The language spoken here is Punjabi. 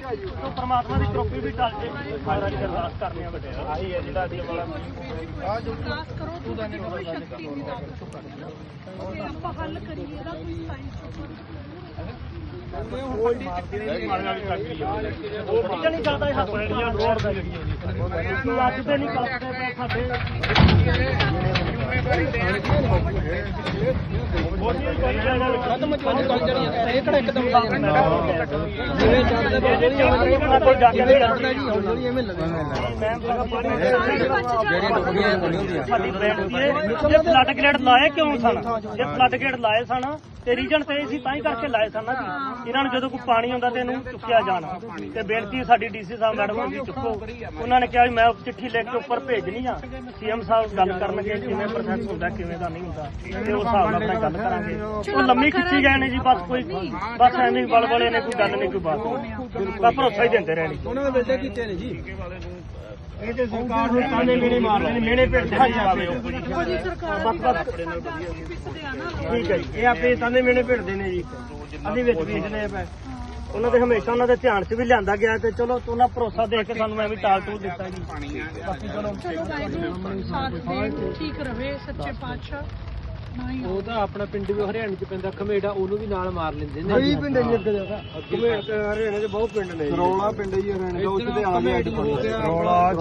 ਤੋਂ ਪਰਮਾਤਮਾ ਦੀ ਕਰੋਪੀ ਵੀ ਟੱਲ ਜੇ ਮਹਾਰਾਜ ਦੀ ਅਰਦਾਸ ਕਰਨੀ ਆ ਵੱਡੇ ਆਹੀ ਹੈ ਜਿਹੜਾ ਅਸੀਂ ਵਾਲਾ ਅਰਦਾਸ ਕਰੋ ਤੂੰ ਕੋਈ ਸ਼ਕਤੀ ਨਹੀਂ ਦਾ ਤੇ ਆਪਾਂ ਹੱਲ ਕਰੀਏ ਇਹਦਾ ਕੋਈ ਸਾਇੰਸ ਉਹ ਨਹੀਂ ਚੱਲਦਾ ਇਹ ਹੱਥ ਰੋਡ ਦਾ ਜਿਹੜੀ ਅੱਜ ਤੇ ਨਹੀਂ ਸਾਡੇ ਖਤਮ ਚੋਂ ਚੱਲ ਜਣੀਆਂ ਇਹ ਕਿਹੜਾ ਇੱਕਦਮ ਜਿਵੇਂ ਚੱਲਦੇ ਬਾਬਾ ਕੋਲ ਜਾ ਕੇ ਨਹੀਂ ਜੀ ਹੌਲੀ ਐਵੇਂ ਮੈਂ ਜਿਹੜੀ ਟੁਕੜੀਆਂ ਬਣੀ ਹੁੰਦੀਆਂ ਸਾਡੀ ਫਲੱਡ ਗੇਟ ਲਾਏ ਕਿਉਂ ਸਨ? ਜੇ ਫਲੱਡ ਗੇਟ ਲਾਏ ਸਨ। ਤੇ ਰੀਜਨ ਤੇ ਸੀ, ਤਾਂ ਹੀ ਕਰਕੇ ਲਾਏ ਸਨ ਨਾ ਜੀ। ਇਹਨਾਂ ਨੂੰ ਜਦੋਂ ਕੋਈ ਪਾਣੀ ਆਉਂਦਾ ਤੇ ਇਹਨੂੰ ਚੁੱਕਿਆ ਜਾਣਾ। ਤੇ ਬੇਨਤੀ ਸਾਡੀ ਡੀਸੀ ਸਾਹਿਬ, ਮੈਡਮ ਨੂੰ ਵੀ ਚੁੱਕੋ। ਉਹਨਾਂ ਨੇ ਕਿਹਾ ਵੀ ਮੈਂ ਚਿੱਠੀ ਲਿਖ ਕੇ ਉੱਪਰ ਭੇਜਣੀ ਆ। ਸੀਐਮ ਸਾਹਿਬ ਗੱਲ ਕਰਨਗੇ ਕਿਵੇਂ ਪ੍ਰੋਸੈਸ ਹੁੰਦਾ, ਕਿਵੇਂ ਦਾ ਨਹੀਂ ਹੁੰਦਾ। ਤੇ ਉਸ ਹਿਸਾਬ ਨਾਲ ਆਪਾਂ ਗੱਲ ਕਰਾਂਗੇ। ਉਹ ਲੰਮੀ ਖਿੱਚੀ ਗਏ ਨੇ ਜੀ, ਬਸ ਕੋਈ ਬਸ ਐਵੇਂ ਬਲ ਨੇ, ਕੋਈ ਗੱਲ ਨਹੀਂ, ਕੋਈ ਬਾਤ ਬਸ ਭਰੋਸਾ ਹੀ ਦਿੰਦੇ ਰਹਿਣੇ ਉਹਨਾਂ ਦੇ ਬਿਲਡੇ ਕੀਤੇ ਨੇ ਜੀ? ਇਹ ਤੇ ਸਰਕਾਰ ਨੂੰ ਤਾਨੇ ਮੇਰੇ ਮਾਰਦੇ ਨੇ ਮੇਰੇ ਭੇਜਦੇ ਨਹੀਂ ਜਾਵੇ ਦੇਖੋ ਜੀ ਸਰਕਾਰ ਬਸ ਬਸ ਸਾਡਾ ਪਿੱਛਦੇ ਆ ਨਾ। ਠੀਕ ਹੈ ਜੀ ਇਹ ਆਪੇ ਤਾਨੇ ਮੇਰੇ ਭੇਜਦੇ ਨੇ ਜੀ। ਅਸੀਂ ਵਿੱਚ ਵੇਚਦੇ ਆ ਪਏ ਉਹਨਾਂ ਦੇ ਹਮੇਸ਼ਾ ਉਹਨਾਂ ਦੇ ਧਿਆਨ 'ਚ ਵੀ ਲਿਆਂਦਾ ਗਿਆ ਤੇ ਚਲੋ ਉਹਨਾਂ ਭਰੋਸਾ ਦੇ ਕੇ ਸਾਨੂੰ ਐਵੇਂ ਟਾਲ ਟੂਲ ਦਿੱਤਾ ਜੀ। ਬਾਕੀ ਚਲੋ। ਚਲੋ ਵਾਹਿਗੁਰੂ ਸਾਥ ਦੇ ਠੀਕ ਰਵੇ ਸੱਚੇ ਪਾਤਸ਼ਾਹ। ਉਹ ਤਾਂ ਆਪਣਾ ਪਿੰਡ ਵੀ ਹਰਿਆਣੇ ਚ ਪੈਂਦਾ ਖਮੇੜਾ ਉਹਨੂੰ ਵੀ ਨਾਲ ਮਾਰ ਲੈਂਦੇ ਨੇ। ਕਈ ਪਿੰਡ ਨੇ ਅੱਗੇ ਜਗ੍ਹਾ ਹਰਿਆਣੇ ਦੇ ਬਹੁਤ ਪਿੰਡ ਨੇ ਰੌਲਾ ਪਿੰਡ ਹੀ ਹਰਿਆਣੇ ਦਾ ਉੱਥੇ ਤੇ ਆ ਗਿਆ ਰੌਲਾ